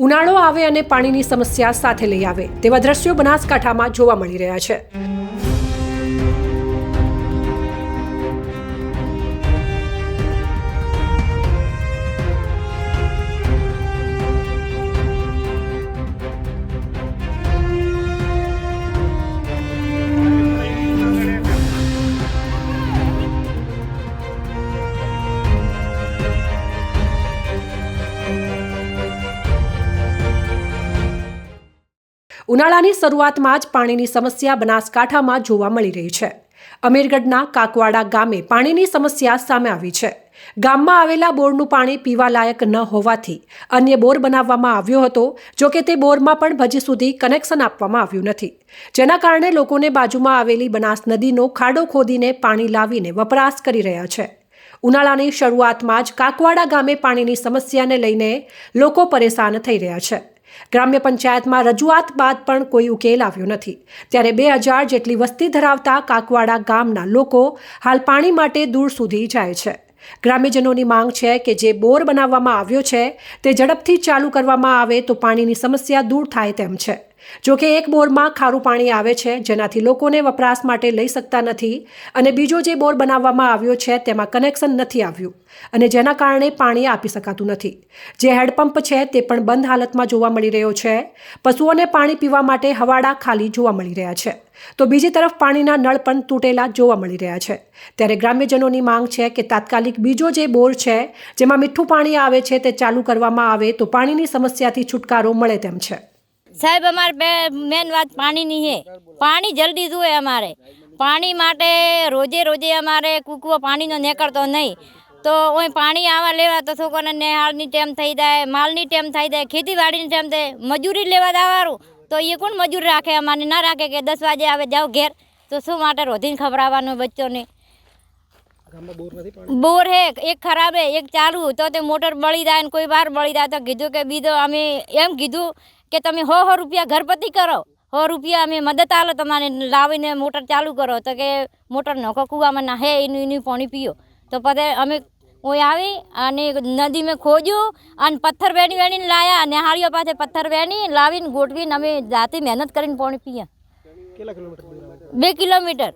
ઉનાળો આવે અને પાણીની સમસ્યા સાથે લઈ આવે તેવા દ્રશ્યો બનાસકાંઠામાં જોવા મળી રહ્યા છે. ઉનાળાની શરૂઆતમાં જ પાણીની સમસ્યા બનાસકાંઠામાં જોવા મળી રહી છે. અમીરગઢના કાકવાડા ગામે પાણીની સમસ્યા સામે આવી છે. ગામમાં આવેલા બોરનું પાણી પીવા લાયક ન હોવાથી અન્ય બોર બનાવવામાં આવ્યો હતો, જો કે તે બોરમાં પણ હજી સુધી કનેક્શન આપવામાં આવ્યું નથી. જેના કારણે લોકોને બાજુમાં આવેલી બનાસ નદીનો ખાડો ખોદીને પાણી લાવીને વપરાશ કરી રહ્યા છે. ઉનાળાની શરૂઆતમાં જ કાકવાડા ગામે પાણીની સમસ્યાને લઈને લોકો પરેશાન થઈ રહ્યા છે. ગ્રામ્ય પંચાયતમાં રજૂઆત બાદ પણ કોઈ ઉકેલ આવ્યો નથી. ત્યારે બે હજાર જેટલી વસ્તી ધરાવતા કાકવાડા ગામના લોકો હાલ પાણી માટે દૂર સુધી જાય છે. ગ્રામ્યજનોની માંગ છે કે જે બોર બનાવવામાં આવ્યો છે તે ઝડપથી ચાલુ કરવામાં આવે તો પાણીની સમસ્યા દૂર થાય તેમ છે. જો કે એક બોરમાં ખારું પાણી આવે છે, જેનાથી લોકોને વપરાશ માટે લઈ શકતા નથી અને બીજો જે બોર બનાવવામાં આવ્યો છે, તેમાં કનેક્શન નથી આવ્યું અને જેના કારણે પાણી આપી શકાતું નથી. જે હેડપંપ છે, તે પણ બંધ હાલતમાં જોવા મળી રહ્યો છે. પશુઓને પાણી પીવા માટે હવાડા ખાલી જોવા મળી રહ્યા છે. તો બીજી તરફ પાણીના નળ પણ તૂટેલા જોવા મળી રહ્યા છે. ત્યારે ગ્રામ્યજનોની માંગ છે કે તાત્કાલિક બીજો જે બોર છે, જેમાં મીઠું પાણી આવે છે, તે ચાલુ કરવામાં આવે તો પાણીની સમસ્યાથી છુટકારો મળે તેમ છે. સાહેબ, અમારે બે મેન વાત પાણીની છે. પાણી જલ્દી જોઈએ અમારે. પાણી માટે રોજે રોજે અમારે કૂકવો પાણીનો નીકળતો નહીં. તો ઓય પાણી આવા લેવા તો છોકરાને નેહાળની ટેમ થઈ જાય, માલની ટેમ થઈ જાય, ખેતીવાડીની ટેમ થાય, મજૂરી લેવા દાવાનું તો એ કોણ મજૂર રાખે? અમારે ના રાખે કે દસ વાગે આવે, જાઓ ઘેર. તો શું માટે રોધીને ખવડાવવાનું બચ્ચોને? બોર હે એક ખરાબ હે એક ચાલુ. તો તે મોટર બળી જાય ને કોઈ વાર બળી જાય. તો કીધું કે બીજો અમે એમ કીધું કે તમે હો હો રૂપિયા ઘરપતિ કરો. હો રૂપિયા અમે મદદ આલો તમારે લાવીને મોટર ચાલુ કરો. તો કે મોટર નખો કૂવામાં નાહે એનું એનું પાણી પીઓ. તો પછી અમે હું આવી અને નદી મેં ખોજ્યું અને પથ્થર વેણી વેણીને લાયા. નિહાળીઓ પાસે પથ્થર વેણી લાવીને ગોઠવીને અમે જાતે મહેનત કરીને પાણી પીયા? બે કિલોમીટર.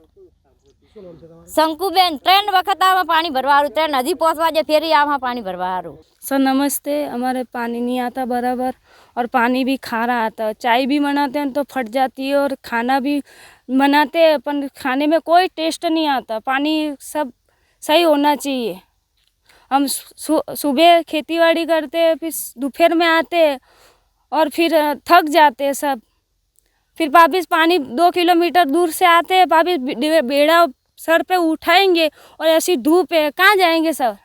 શંકુબેન ત્રણ વખત આમાં પાણી ભરવા હારું ત્રણ હજી પહોંચવા જે ફેરી આમાં પાણી ભરવા હારું सर नमस्ते हमारे पानी नहीं आता बराबर और पानी भी खारा आता है चाय भी बनाते हैं तो फट जाती है और खाना भी बनाते हैं अपन खाने में कोई टेस्ट नहीं आता पानी सब सही होना चाहिए हम सु, सुबह खेती बाड़ी करते हैं फिर दोपहर में आते हैं और फिर अ, थक जाते हैं सब फिर वापिस पानी दो किलोमीटर दूर से आते हैं वापिस बे- बेड़ा सर पे उठाएँगे और ऐसी धूप है, कहाँ जाएँगे सर?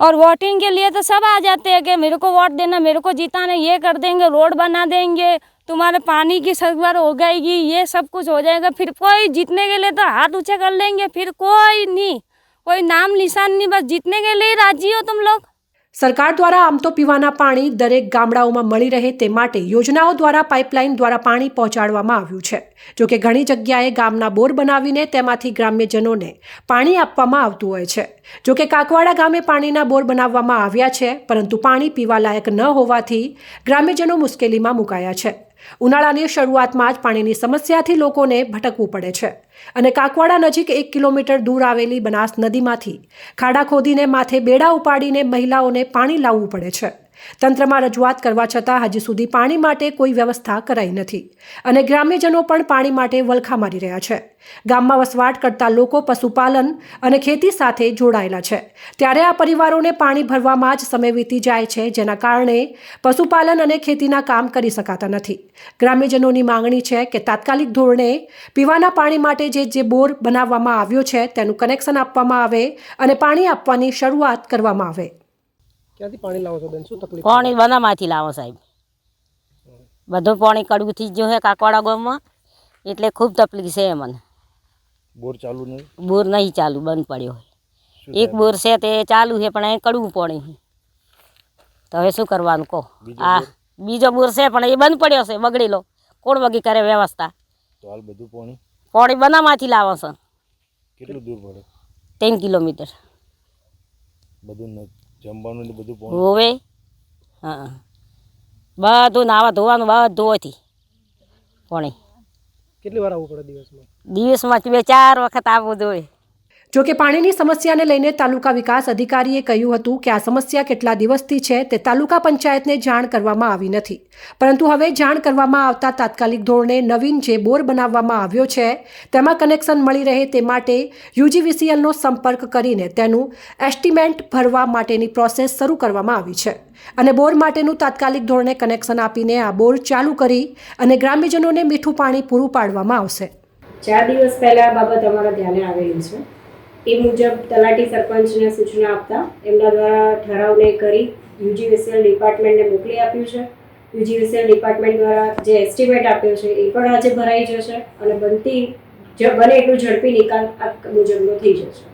और वोटिंग के लिए तो सब आ जाते हैं कि मेरे को वोट देना, मेरे को जिताना, ये कर देंगे रोड बना देंगे, तुम्हारे पानी की सरकार हो जाएगी, ये सब कुछ हो जाएगा, फिर कोई जीतने के लिए तो हाथ ऊँचा कर लेंगे, फिर कोई नहीं, कोई नाम निशान नहीं, बस जीतने के लिए राज़ी हो तुम लोग। સરકાર દ્વારા આમ તો પીવાના પાણી દરેક ગામડાઓમાં મળી રહે તે માટે યોજનાઓ દ્વારા પાઇપલાઇન દ્વારા પાણી પહોંચાડવામાં આવ્યું છે. જો કે ઘણી જગ્યાએ ગામના બોર બનાવીને તેમાંથી ગ્રામ્યજનોને પાણી આપવામાં આવતું હોય છે. જો કે કાકવાડા ગામે પાણીના બોર બનાવવામાં આવ્યા છે, પરંતુ પાણી પીવા લાયક ન હોવાથી ગ્રામ્યજનો મુશ્કેલીમાં મુકાયા છે. ઉનાળાની શરૂઆતમાં જ પાણીની સમસ્યાથી લોકોને ભટકવું પડે છે. અને કાકવાડા નજીક એક કિલોમીટર દૂર આવેલી બનાસ નદીમાંથી ખાડા ખોદીને માથે બેડા ઉપાડીને મહિલાઓને પાણી લાવવું પડે છે. તંત્રમાં રજૂઆત કરવા છતાં હજી સુધી પાણી માટે કોઈ વ્યવસ્થા કરાઈ નથી અને ગ્રામ્યજનો પણ પાણી માટે વલખા મારી રહ્યા છે. ગામમાં વસવાટ કરતા લોકો પશુપાલન અને ખેતી સાથે જોડાયેલા છે. ત્યારે આ પરિવારોને પાણી ભરવામાં જ સમય વીતી જાય છે, જેના કારણે પશુપાલન અને ખેતીના કામ કરી શકાતા નથી. ગ્રામ્યજનોની માંગણી છે કે તાત્કાલિક ધોરણે પીવાના પાણી માટે જે જે બોર બનાવવામાં આવ્યો છે તેનું કનેક્શન આપવામાં આવે અને પાણી આપવાની શરૂઆત કરવામાં આવે. ક્યાંથી પાણી લાવો છો બેન? શું તકલીફ પાણી બનામાંથી લાવો સાહેબ. બધું પાણી કડવું થઈ ગયું છે કાકવાડા ગામમાં. એટલે ખૂબ તકલીફ છે મને. બોર ચાલુ નહીં? બોર નહીં ચાલુ બંધ પડ્યો હોય. એક બોર છે તે ચાલુ છે પણ અહીં કડવું પાણી તો હવે શું કરવાનું કહો? બીજો આ બીજો બોર છે પણ એ બંધ પડ્યો છે બગડેલો કોણ વગી કરે વ્યવસ્થા? તો હાલ બધું પાણી? પાણી બનામાંથી લાવો છે કેટલું દૂર પડે? ત્રણ કિલોમીટર. બધું ન- જમવાનું ને બધું પાણી. હોવે? હા. બધું નાવા ધોવાનું બધું હતી પાણી. કેટલી વાર આવવું પડે દિવસમાં? દિવસમાં બે ચાર વખત આવવું જોઈએ. જો કે પાણીની સમસ્યાને લઈને તાલુકા વિકાસ અધિકારીએ કહ્યું હતું કે આ સમસ્યા કેટલા દિવસથી છે તે તાલુકા પંચાયતને જાણ કરવામાં આવી નથી. પરંતુ હવે જાણ કરવામાં આવતા તાત્કાલિક ધોરણે નવીન જે બોર બનાવવામાં આવ્યો છે, તેમાં કનેક્શન મળી રહે તે માટે યુજીવીસીએલનો સંપર્ક કરીને તેનું એસ્ટિમેન્ટ ભરવા માટેની પ્રોસેસ શરૂ કરવામાં આવી છે. અને બોર માટેનું તાત્કાલિક ધોરણે કનેક્શન આપીને આ બોર ચાલુ કરી અને ગ્રામ્યજનોને મીઠું પાણી પૂરું પાડવામાં આવશે. ચાર દિવસ પહેલા બાબત અમારા ધ્યાને આવેલી છે. એ મુજબ તલાટી સરપંચને સૂચના આપતા એમના દ્વારા ઠરાવને કરી યુજીવીસીએલ ડિપાર્ટમેન્ટને મોકલી આપ્યું છે. યુજીવીસીએલ ડિપાર્ટમેન્ટ દ્વારા જે એસ્ટિમેટ આપ્યો છે એ પણ આજે ભરાઈ જશે અને બનતી જ બને એટલું ઝડપી નિકાલ આ મુજબનો થઈ જશે.